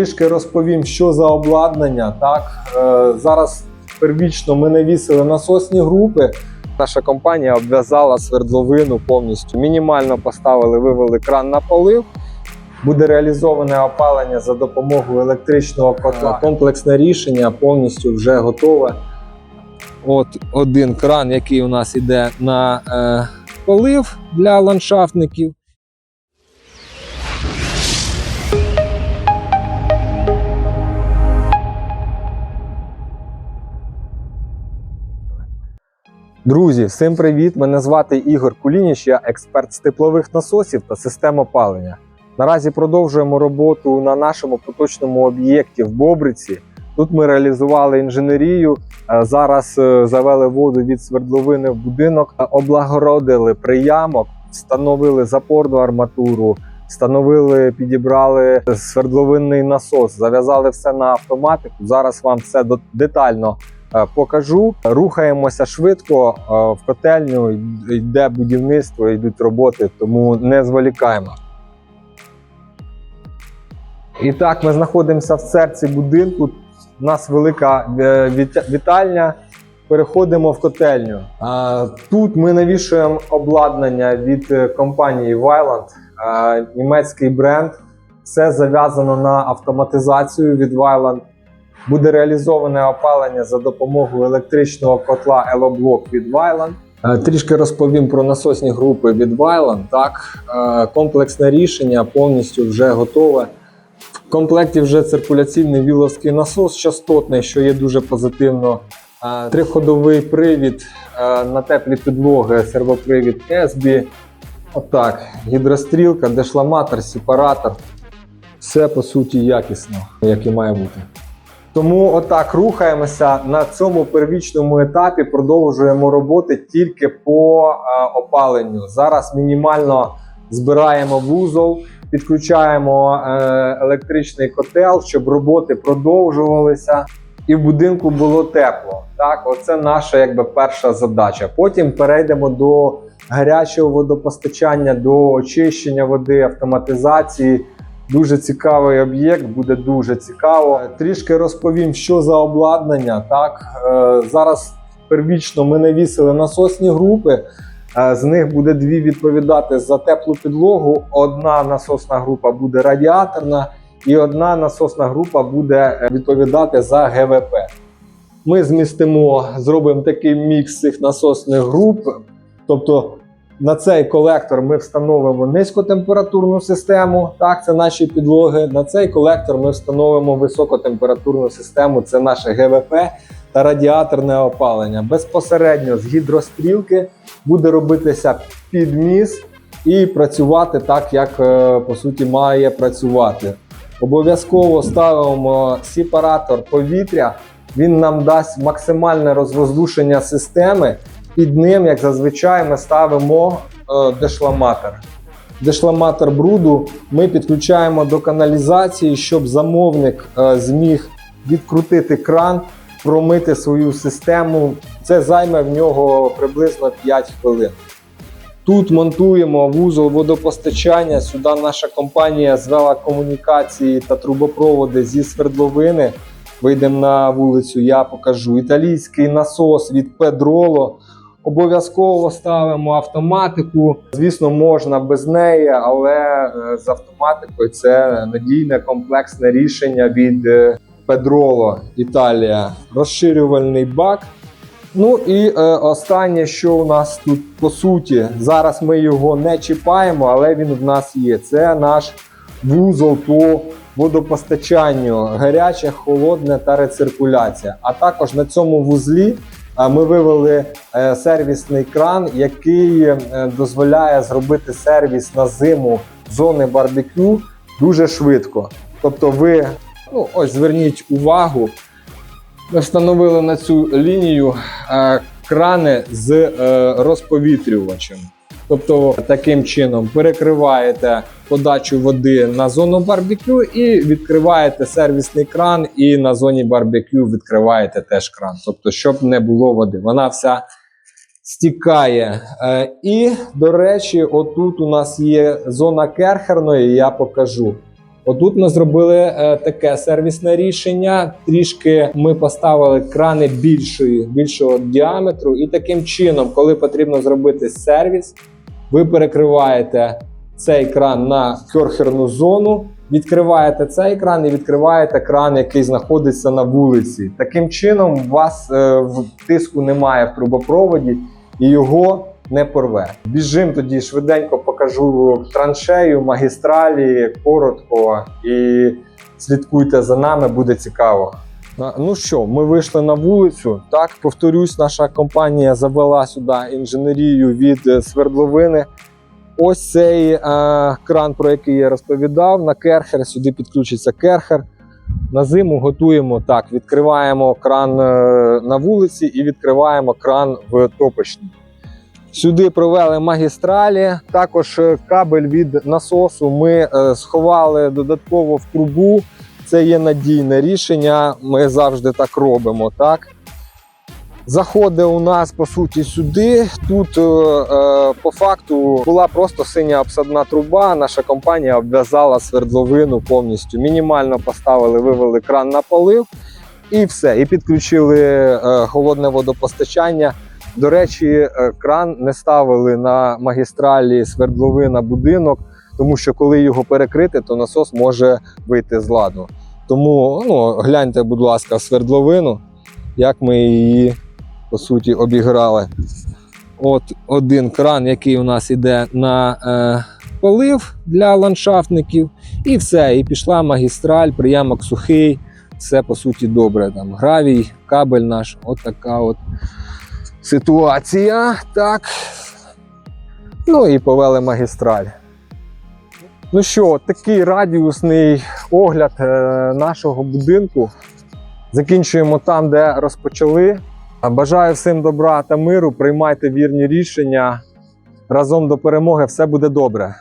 Трішки розповім, що за обладнання. Так е, зараз первічно ми навісили насосні групи. Наша компанія обв'язала свердловину повністю. Мінімально поставили, вивели кран на полив. Буде реалізоване опалення за допомогою електричного котла. Комплексне рішення повністю вже готове. От один кран, який у нас йде на е, полив для ландшафтників. Друзі, всім привіт! Мене звати Ігор Кулініч, я експерт з теплових насосів та систем опалення. Наразі продовжуємо роботу на нашому поточному об'єкті в Бобриці. Тут ми реалізували інженерію. е, Зараз е, завели воду від свердловини в будинок, е, облагородили приямок, встановили запорну арматуру, встановили, підібрали свердловинний насос, зав'язали все на автоматику. Зараз вам все детально покажу. Рухаємося швидко е, в котельню, йде будівництво, йдуть роботи, тому не зволікаємо. І так, ми знаходимося в серці будинку. У нас велика е, вітальня. Переходимо в котельню. Тут ми навішуємо обладнання від е, компанії а, німецький бренд. Все зав'язано на автоматизацію від Weiland. Буде реалізоване опалення за допомогою електричного котла Елоблок від Weiland. Е, Трішки розповім про насосні групи від Weiland. Так, е, комплексне рішення повністю вже готове. В комплекті вже циркуляційний віловський насос частотний, що є дуже позитивно. Е, Триходовий привід на теплі підлоги, сервопривід SB. Отак, гідрострілка, дешламатор, сепаратор. Все по суті якісно, як і має бути. Тому отак рухаємося на цьому первічному етапі. Продовжуємо роботи тільки по е, опаленню. Зараз мінімально збираємо вузол, підключаємо е, електричний котел, щоб роботи продовжувалися і в будинку було тепло. Так, оце наша якби перша задача. Потім перейдемо до гарячого водопостачання, до очищення води, автоматизації. Дуже цікавий об'єкт, буде дуже цікаво. Е, Трішки розповім, що за обладнання. Так Е, зараз первічно ми навісили насосні групи. Е, З них буде дві відповідати за теплу підлогу. Одна насосна група буде радіаторна, і одна насосна група буде відповідати за ГВП. Ми змістимо, зробимо такий мікс цих насосних груп. Тобто на цей колектор ми встановимо низькотемпературну систему, так, це наші підлоги. На цей колектор ми встановимо високотемпературну систему, це наше ГВП та радіаторне опалення. Безпосередньо з гідрострілки буде робитися підміс і працювати так, як е, по суті має працювати. Обов'язково ставимо сепаратор повітря. Він нам дасть максимальне розвоздушення системи. Під ним, як зазвичай, ми ставимо е, дешламатор. Дешламатор бруду ми підключаємо до каналізації, щоб замовник е, зміг відкрутити кран, промити свою систему. Це займе в нього приблизно 5 хвилин. Тут монтуємо вузол водопостачання. Сюди наша компанія звела комунікації та трубопроводи зі свердловини. Вийдемо на вулицю, я покажу. Італійський насос від Педроло. Обов'язково ставимо автоматику. Звісно, можна без неї, але е, з автоматикою це надійне комплексне рішення від е, Педроло Італія. Розширювальний бак. Ну і е, останнє, що у нас тут по суті, зараз ми його не чіпаємо, але він в нас є. Це наш вузол по водопостачанню, гаряче, холодне та рециркуляція. А також на цьому вузлі ми вивели е, сервісний кран, який е, дозволяє зробити сервіс на зиму зони барбекю дуже швидко. Тобто, ви ну ось зверніть увагу. Ми встановили на цю лінію е, крани з розповітрювачем. Тобто таким чином перекриваєте подачу води на зону барбекю і відкриваєте сервісний кран, і на зоні барбекю відкриваєте теж кран. Тобто, щоб не було води. Вона вся стікає. Е, і, до речі, отут у нас є зона керхерної, я покажу. Отут ми зробили е, таке сервісне рішення. Трішки ми поставили крани більшої, більшого діаметру, і таким чином, коли потрібно зробити сервіс, ви перекриваєте цей кран на керхерну зону, відкриваєте цей кран і відкриваєте кран, який знаходиться на вулиці. Таким чином, у вас е, в тиску немає в трубопроводі і його не порве. Біжим тоді швиденько покажу траншею, магістралі, коротко і слідкуйте за нами, буде цікаво. Ну що, ми вийшли на вулицю. Так, повторюсь, наша компанія завела сюди інженерію від е, свердловини. Ось цей е, кран, про який я розповідав, на керхер. Сюди підключиться керхер. На зиму готуємо так: відкриваємо кран е, на вулиці і відкриваємо кран в топочній. Сюди провели магістралі. Також е, кабель від насосу ми сховали додатково в трубу. Це є надійне рішення. Ми завжди так робимо. Так? Заходить у нас по суті сюди. Тут е, е, по факту була просто синя обсадна труба. Наша компанія обв'язала свердловину повністю. Мінімально поставили, вивели кран на полив і все. І підключили е, холодне водопостачання. До речі, кран не ставили на магістралі свердловина будинок, тому що коли його перекрити, то насос може вийти з ладу. Тому ну, гляньте, будь ласка, свердловину, як ми її по суті обіграли. От один кран, який у нас іде на е, полив для ландшафтників, і все. І пішла магістраль, приямок сухий, все по суті добре. Там гравій, кабель наш, от така от ситуація. Так. Ну і повели магістраль. Ну що, такий радіусний огляд е, нашого будинку. Закінчуємо там, де розпочали. Бажаю всім добра та миру. Приймайте вірні рішення. Разом до перемоги все буде добре.